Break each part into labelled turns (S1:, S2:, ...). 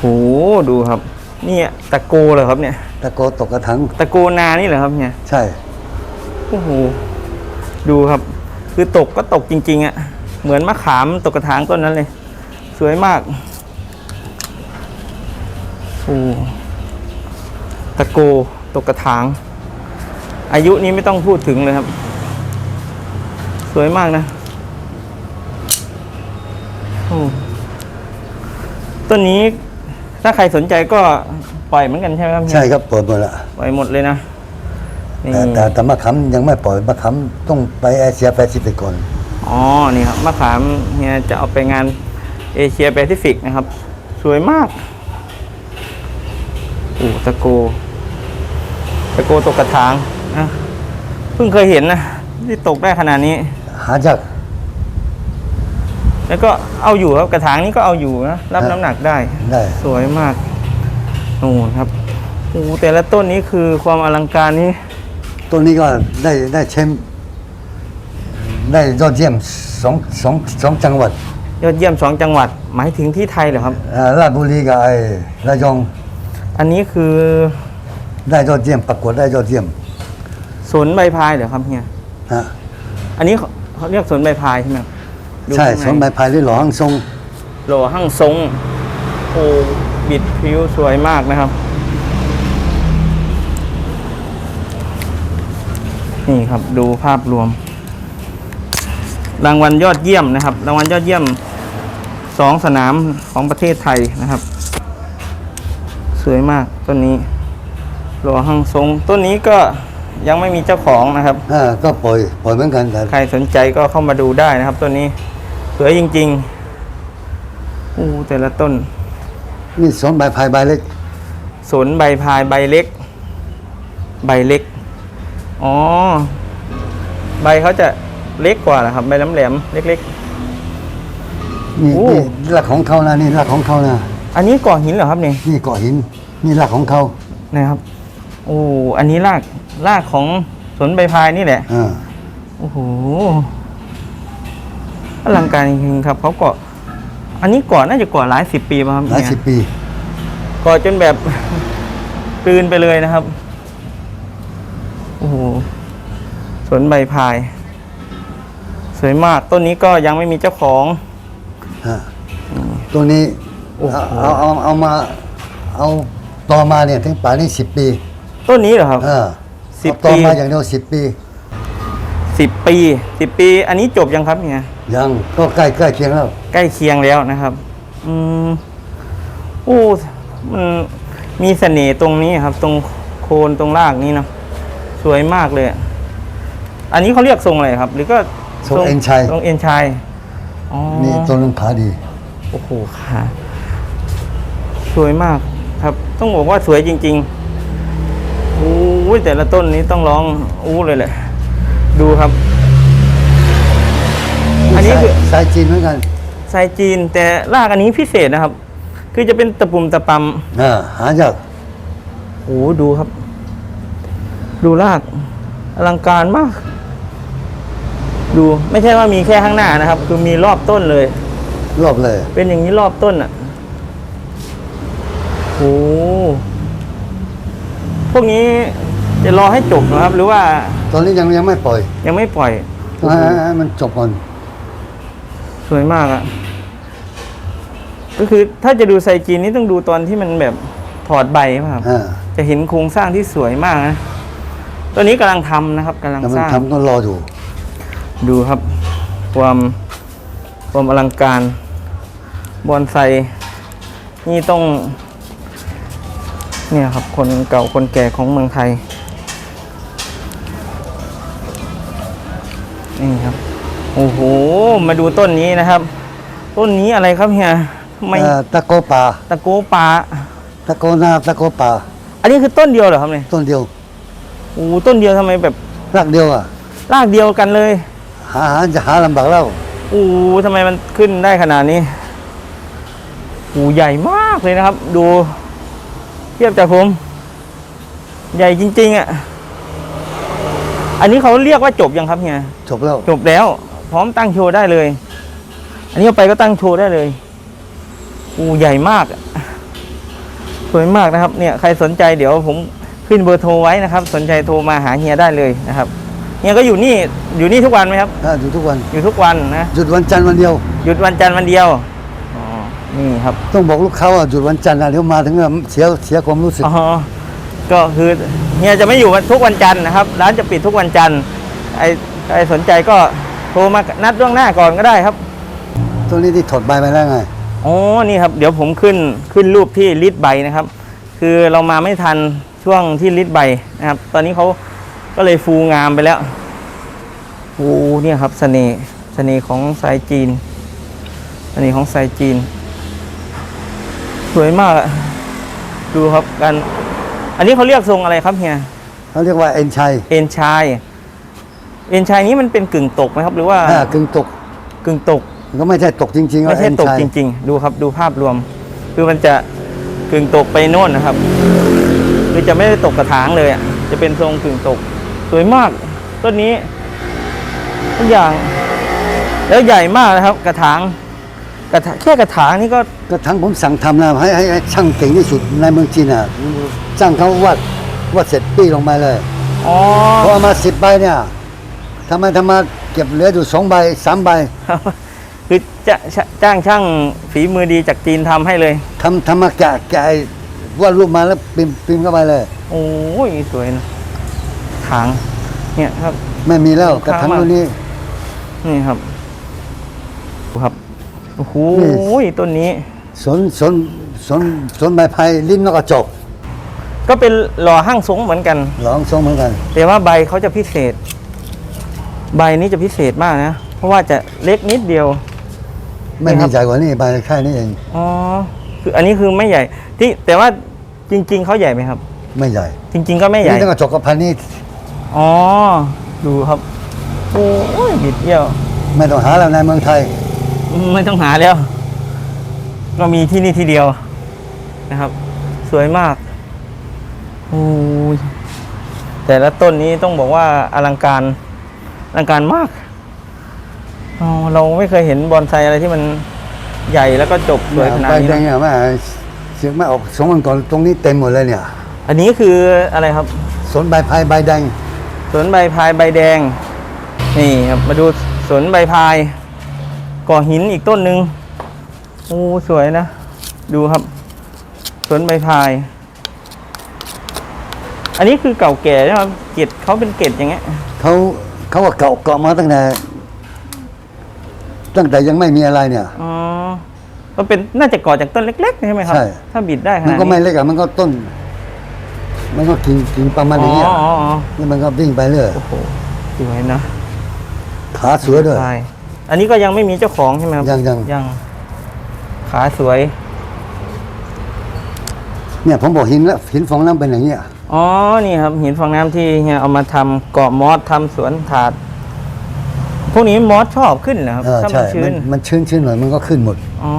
S1: โหดูครับ นี่ตะโกเหรอครับเนี่ย
S2: ตะโกตกกระถัง
S1: ตะโกนานี่เหรอครับเนี่ย
S2: ใช่
S1: โอ้โหดูครับ คือตกก็ตกจริง ๆอะ่ะ เหมือนมะขามตกกระถางต้นนั้นเลย สวยมากโอ้ตะโกตกกระถาง อายุนี้ไม่ต้องพูดถึงเลยครับ สวยมากนะโอ้ต้นนี้ ถ้าใครสนใจก็ปล่อยเหมือนกันใช่ไหมครับเฮีย
S2: ใช่ครับปล่อยหมดละ
S1: ปล่อยหมดเลยนะนี่
S2: แต่แต่แต่มะขามยังไม่ปล่อยมะขามต้องไปเอเชียแปซิฟิกก่อน
S1: อ๋อนี่ครับมะขามเฮียจะเอาไปงานเอเชียแปซิฟิกนะครับ สวยมากโอ้ตะโกตะโกตกกระถางนะเพิ่งเคยเห็นนะที่ตกได้ขนาดนี้
S2: หาจาก
S1: แล้วก็เอาอยู่ครับกระถางนี้ก็เอาอยู่นะรับน้ำหนักได้
S2: ได้
S1: สวยมากโน่นครับโอ้แต่ละต้นนี้คือความอลังการนี้
S2: ต้นนี้ก็ได้ได้แชมป์ได้ยอดเยี่ยมสองสองสองจังหวัด
S1: ยอดเยี่ยมสองจังหวัด หมายถึงที่ไทยเหรอครับ
S2: อ่าราชบุรีกับไอ้ระยอง
S1: อันนี้คือ
S2: ได้ยอดเยี่ยมประกวดได้ยอดเยี่ยม
S1: สนใบพายเหรอครับเฮีย
S2: ฮะ
S1: อันนี้เขาเขาเรียกสวนใบพายใช่ไหมครับ ดู
S2: ใช่
S1: ข้าง
S2: สมใบพายหรือหลอหังทรง
S1: โหลหั่งทรงโอ้บิดผิวสวยมากนะครับ นี่ครับดูภาพรวม รางวัลยอดเยี่ยมนะครับ รางวัลยอดเยี่ยมสองสนามของประเทศไทยนะครับ สวยมากต้นนี้โหลหั่งทรงต้นนี้ก็ยังไม่มีเจ้าของนะครับ
S2: อ่าก็ปล่อยปล่อยเหมือนกันแต่
S1: ใครสนใจก็เข้ามาดูได้นะครับต้นนี้ส วยจริงๆอู้แต่ละต้น
S2: นี่สมใบพายใบเล็ก
S1: สนใบพายใบเล็ก ใบเล็ก อ๋อ ใบเขาจะเล็กกว่าเหรอครับ ใบแหลมๆเล็ก
S2: นี่
S1: โอ้
S2: นี่รากของเขานะนี่รากของเขานะ
S1: ๆ อันนี้ก่อหินเหรอครับนี่
S2: นี่เกาะหิน นี่รากของเขา
S1: นะครับ โอ้ อันนี้ราก รากของสนใบพายนี่แหละ
S2: อ่า
S1: โอ้โห อลังการจริงๆครับเขาเกาะอันนี้ก่อน่าจะก่อหลายสิบปีป่ะครับ
S2: หลาย
S1: เนี่
S2: สิบปี
S1: ก่อจนแบบกลืนไปเลยนะครับโอ้โหสวนใบพาย สวยมากต้นนี้ก็ยังไม่มีเจ้าของ
S2: ฮะตัวนี้
S1: โอ้โห
S2: เอาเอาเอาเอามา เอาต่อมาเนี่ยถึงป่านนี้สิบปี
S1: ต้นนี้เหรอครับ
S2: เออ
S1: สิบ
S2: เอาต่อ
S1: ปี
S2: มาอย่างเดียวสิบปี
S1: สิบปีสิบปี อันนี้จบยังครับเนี่ย
S2: ยังก็ใกล้ใกล้เคียงแล้ว
S1: ใกล้เคียงแล้วนะครับ อืมโอ้มันมีเสน่ห์ตรงนี้ครับ ตรงโคนตรงรากนี้เนาะสวยมากเลย อันนี้เขาเรียกทรงอะไรครับ หรือก็
S2: ทรงเอ็นชัย
S1: ทรงเอ็นชัยอ๋อ
S2: นี่ต้นนึงขาดี
S1: โอ้โหค่ะสวยมากครับ ต้องบอกว่าสวยจริง ๆ โอ้ยแต่ละต้นนี้ต้องร้องอู้เลยแหละ ดูครับ อันนี้คือ
S2: สายจีนเหมือนกัน
S1: สายจีนแต่รากอันนี้พิเศษนะครับ คือจะเป็นตะปุ่มตะปำ
S2: อ่าหายาก
S1: โอ้โหดูครับ ดูรากอลังการมาก ดูไม่ใช่ว่ามีแค่ข้างหน้านะครับ คือมีรอบต้นเลย
S2: รอบเลย
S1: เป็นอย่างนี้รอบต้นอะโอ้พวกนี้จะรอให้จบนะครับ หรือว่า
S2: ตอนนี้ยังยังไม่ปล่อย
S1: ยังไม่ปล่อย
S2: ให้ให้ให้มันจบก่อน
S1: สวยมากอะ่ะก็คือถ้าจะดูไซจีนนี่ต้องดูตอนที่มันแบบถอดใบครับ
S2: อ่า
S1: จะเห็นโครงสร้างที่สวยมากนะตัวนี้กำลังทำนะครับกำลัง
S2: แต่มั
S1: ส
S2: น
S1: ร้าง
S2: ทำก็รออยู่
S1: ดูครับ ความความอลังการ บอนไซนี่ต้อง เนี่ยครับ คนเก่าคนแก่ของเมืองไทย นี่ครับ โอ้โห มาดูต้นนี้นะครับ ต้นนี้อะไรครับเฮียทำไม
S2: เอ่อตะโกป่า
S1: ตะโกปลา
S2: ตะโกนาตะโกป่า
S1: อันนี้คือต้นเดียวเหรอครับเนี่ย
S2: ต้นเดียว
S1: โอ้โหต้นเดียวทำไมแบบ
S2: รากเดียวอะ
S1: รากเดียวกันเลย
S2: หาหาจะหาลำบากแล้ว
S1: โอ้โหทำไมมันขึ้นได้ขนาดนี้โอ้โหใหญ่มากเลยนะครับ ดู เทียบจากผม ใหญ่จริง ๆอะ อันนี้เขาเรียกว่าจบยังครับเฮีย
S2: จบแล้ว
S1: จบแล้ว พร้อมตั้งโชว์ได้เลย อันนี้เอาไปก็ตั้งโชว์ได้เลยโอ้โหใหญ่มากอะสวยมากนะครับ เนี่ยใครสนใจเดี๋ยวผมขึ้นเบอร์โทรไว้นะครับ สนใจโทรมาหาเฮียได้เลยนะครับเฮียก็อยู่นี่อยู่นี่ทุกวันไหมครับ
S2: ถ้าอยู่ทุกวัน
S1: อยู่ทุกวันนะ
S2: หยุดวันจันทร์วันเดียว
S1: หยุดวันจันทร์วันเดียวอ๋อนี่ครับ
S2: ต้องบอกลูกค้าว่าหยุดวันจันทร์นะเดี๋ยวมาถึงอะเสียเสียความรู้สึก
S1: อ๋อ ก็คือเฮียจะไม่อยู่วันทุกวันจันทร์นะครับ ร้านจะปิดทุกวันจันทร์ไอใครสนใจก็โทรมานัดล่วงหน้าก่อนก็ได้ครับ
S2: ตัวนี้ที่ถอดใบไปแล้วไง
S1: อ๋อนี่ครับ เดี๋ยวผมขึ้นขึ้นรูปที่ลิดใบนะครับ คือเรามาไม่ทันช่วงที่ลิดใบนะครับ ตอนนี้เขาก็เลยฟูงามไปแล้วฟูเนี่ยครับเสน่ห์เสน่ห์ของสายจีนเสน่ห์ของสายจีน สวยมากอะดูครับกัน อันนี้เขาเรียกทรงอะไรครับเฮีย
S2: เขาเรียกว่าเอ็นชัย
S1: เอ็นชายเอ็นชายนี้มันเป็นกึ่งตกไหมครับ หรือว่า
S2: อ่ากึ่งตก
S1: กึ่งตก
S2: มันก็ไม่ใช่ตกจริงๆ
S1: ไม่ใช่
S2: ว่า
S1: ตก
S2: เอ็นชัย
S1: จริง ๆ ดูครับดูภาพรวม คือมันจะกึ่งตกไปโน่นนะครับ คือจะไม่ได้ตกกระถางเลยอะจะเป็นทรงกึ่งตก สวยมากต้นนี้ทุกอย่าง แล้วใหญ่มากนะครับ กระถาง กระถางแค่กระถางนี่ก็
S2: ก็ทั้งผมสั่งทำนะให้ให้ให้ช่างเก่งที่สุดในเมืองจีนอะจ้างเขาวาดวาดเสร็จปี้ลงไปเลย
S1: อ๋อ
S2: พอเอามาสิบใบเนี่ยทำไมทำมาเก็บเหลืออยู่สองใบสามใบ
S1: คือจะจะจ้างช่างฝีมือดีจากจีนทำให้เลย
S2: ทำทำมาแกะแกะไอ้วาดรูปมาแล้วพิมพ์พิมพ์เข้าไปเลย
S1: โอ้ยสวยนะถาง เนี่ยครับ
S2: ไม่มีแล้ว
S1: คุ้ม
S2: กระ
S1: ค่า
S2: ถาง
S1: มาก
S2: ตัวนี้
S1: นี่ครับดูครับ โอ้โห
S2: นี่
S1: ต้นนี้
S2: สนสนสนสนใบไผ่ลิ้นนกกระจก
S1: ก็เป็นหล่อห้างสงเหมือนกัน
S2: หลองทรงเหมือนกัน
S1: แต่ว่าใบเขาจะพิเศษ ใบนี้จะพิเศษมากนะ เพราะว่าจะเล็กนิดเดียว
S2: ไม่
S1: นี่ครั
S2: มี
S1: บ
S2: ใหญ่กว่านี้ใบแค่นี้เอง
S1: อ๋อ คืออันนี้คือไม่ใหญ่ ที่แต่ว่าจริง ๆเขาใหญ่ไหมครับ
S2: ไม่ใหญ่
S1: จริง ๆ ก็ไม่ใหญ่
S2: นี่นกกระจกกับพันนี่
S1: อ๋อ ดูครับ โอ้ยบิดเยี่ยว
S2: ไม่ต้องหาแล้วในเมืองไทย
S1: ไม่ต้องหาแล้ว ก็มีที่นี่ที่เดียวนะครับ สวยมากโอ้ยแต่ละต้นนี้ต้องบอกว่าอลังการอลังการมากอ๋อเราไม่เคยเห็นบอนไซอะไรที่มันใหญ่แล้วก็จบสวยขนาด
S2: ใบ
S1: นี้
S2: แดง
S1: นะ
S2: เนี่ยแม่เสียงไม่ออกสองวันก่อนตรงนี้เต็มหมดเลยเนี่ย
S1: อันนี้คืออะไรครับ
S2: สนใบไผ่ใบแดง
S1: สวนใบพายใบแดง นี่ครับมาดูสวนใบพาย ก่อหินอีกต้นหนึ่งโอ้สวยนะ ดูครับ สวนใบพาย อันนี้คือเก่าแก่ใช่ไหมครับเกล็ดเขาเป็นเกล็ดอย่างเงี้ย
S2: เขาเขาว่าเก่าเก่ามาตั้งแต่ตั้งแต่ยังไม่มีอะไรเนี่ย
S1: อ๋อก็เป็นน่าจะก่อจากต้นเล็กๆใช่ไหมครับ
S2: ใช่
S1: ถ้าบิดได้ข
S2: มัน
S1: นาด
S2: ก็ไม่
S1: นี้
S2: เล็กอะมันก็ต้น มันก็กิ่งกิ่งประมาณ
S1: อ๋
S2: อย่างเงี้ย
S1: ออ๋ออ๋อ
S2: นี่มันก็วิ่งไปเรื่อย
S1: โอ้โหสวยนะ
S2: ขาสวยด้วย
S1: ใช่ อันนี้ก็ยังไม่มีเจ้าของใช่ไหมครับ
S2: ยังยัง
S1: ยังขาสวย
S2: เนี่ยผมบอกหินแล้วหินฟองน้ำเป็นอย่างเงี้ย
S1: อ๋อ นี่ครับ หินฟองน้ำที่เฮียเอามาทำเกาะมอสทำสวนถาด พวกนี้มอสชอบขึ้นเหรอครับ
S2: เออ
S1: ถ้ามั
S2: ใช่
S1: นชื้
S2: มันนมันชื้นชื้นหน่อยมันก็ขึ้นหมด
S1: อ๋อ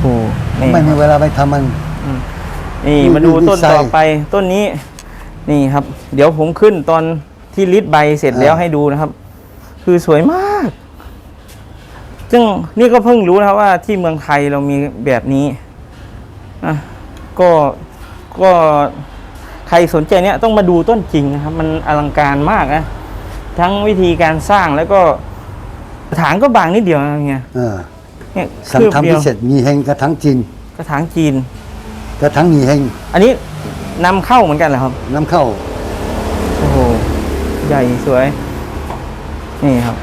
S1: โอ้นี่
S2: ไม่มีเวลาไปทำมัน
S1: นี่
S2: ดู
S1: มาดู
S2: ดู
S1: ต้น
S2: ดีไซน์
S1: ต่อไป ต้นนี้ นี่ครับ เดี๋ยวผมขึ้นตอนที่ลิดใบเสร็จแล้ว
S2: อ่า
S1: ให้ดูนะครับ คือสวยมาก ซึ่งนี่ก็เพิ่งรู้นะครับว่าที่เมืองไทยเรามีแบบนี้อะก็ก็ใครสนใจเนี่ยต้องมาดูต้นจริงนะครับ มันอลังการมากนะทั้งวิธีการสร้างแล้วก็กระถางก็บางนิดเดียวนะเฮีย
S2: เออ
S1: เนี่ย
S2: สั่ง
S1: คืบ
S2: ทำ
S1: เดีย
S2: พิ
S1: ว
S2: เศษมีเฮงกระถังจีน
S1: กระถางจีน
S2: กระถังมีเฮง
S1: อันนี้นำเข้าเหมือนกันเหรอครับ
S2: น้ำเข้า
S1: โอ้โห ใหญ่สวย นี่ครับ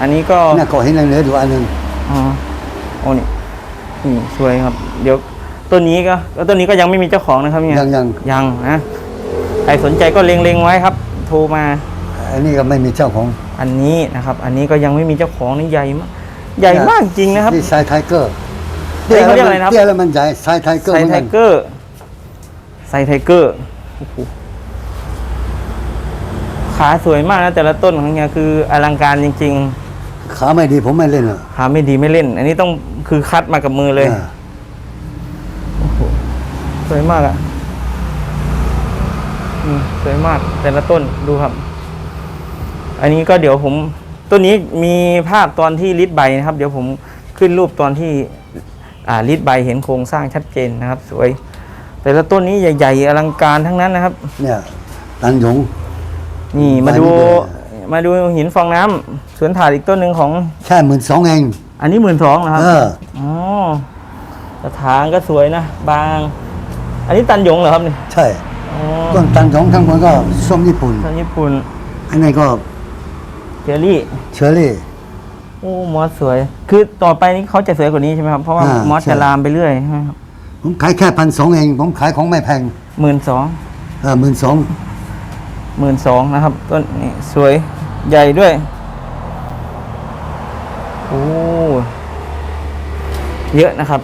S1: อันนี้ก็
S2: เนี่ยเกาะหินเหลืออยู่อันหนึ่ง
S1: อ๋อโอ้นี่นี่สวยครับ เดี๋ยวต้นนี้ก็แล้วต้นนี้ก็ยังไม่มีเจ้าของนะครับเนี่ย
S2: ยังยัง
S1: ยังนะใครสนใจก็เล็งๆไว้ครับ โทรมา
S2: อันนี้ก็ไม่มีเจ้าของ
S1: อันนี้นะครับ อันนี้ก็ยังไม่มีเจ้าของนี่ใหญ่มากใหญ่มากจริงนะครับ
S2: นี่ไซไทเกอร์
S1: เฮ้ยเขาเรียกอะไรนะครับ
S2: เตี้ยแล้วมันใหญ่ไซไทเกอร์
S1: ไซ
S2: เหมือน
S1: ไท
S2: กัน
S1: เกอร์ไซไทเกอร์โอ้โห ขาสวยมากนะแต่ละต้นของเนี่ยคืออลังการจริงๆ
S2: ขาไม่ดีผมไม่เล่นอะ
S1: ขาไม่ดีไม่เล่น อันนี้ต้องคือคัดมากับมือเลย
S2: อ่า
S1: สวยมากอะ่ะอืมสวยมากแต่ละต้นดูครับ อันนี้ก็เดี๋ยวผมต้นนี้มีภาพตอนที่ลิดใบนะครับ เดี๋ยวผมขึ้นรูปตอนที่อ่ารีดใบเห็นโครงสร้างชัดเจนนะครับ สวย แต่ละต้นนี้ใหญ่ ๆ อลังการทั้งนั้นนะครับ
S2: เนี่ย ตันหยง
S1: นี่มาดู
S2: ใบนี่เลย
S1: มาดูหินฟองน้ำสวนถาดอีกต้นหนึ่งของ
S2: แค่หมื่นสองเอง
S1: อันนี้หมื่นสองนะครับ
S2: เออ
S1: อ๋อกระถางก็สวยนะ บาง อันนี้ตันหยงเหรอครับนี่
S2: ใช่
S1: อ๋อ
S2: ต้นตันหยงทั้งหมดก็ส้มญี่ปุ่น
S1: ทางญี่ปุ่น
S2: อันนี้ก็
S1: เจอรี่
S2: เชอร์รี่
S1: โอ้มอสสวย คือต่อไปนี้เขาจะสวยกว่านี้ใช่ไหมครับ เพราะว่า
S2: อ่าม
S1: อส
S2: ใช่
S1: จะลามไปเรื่อยใช่ไหมครับ
S2: ผมขายแค่พันสองเอง ผมขายของไม่แพง
S1: หมื่นสอง
S2: เออหมื่นสอง
S1: หมื่นสองนะครับ ต้นนี้สวยใหญ่ด้วย โอ้ เยอะนะครับ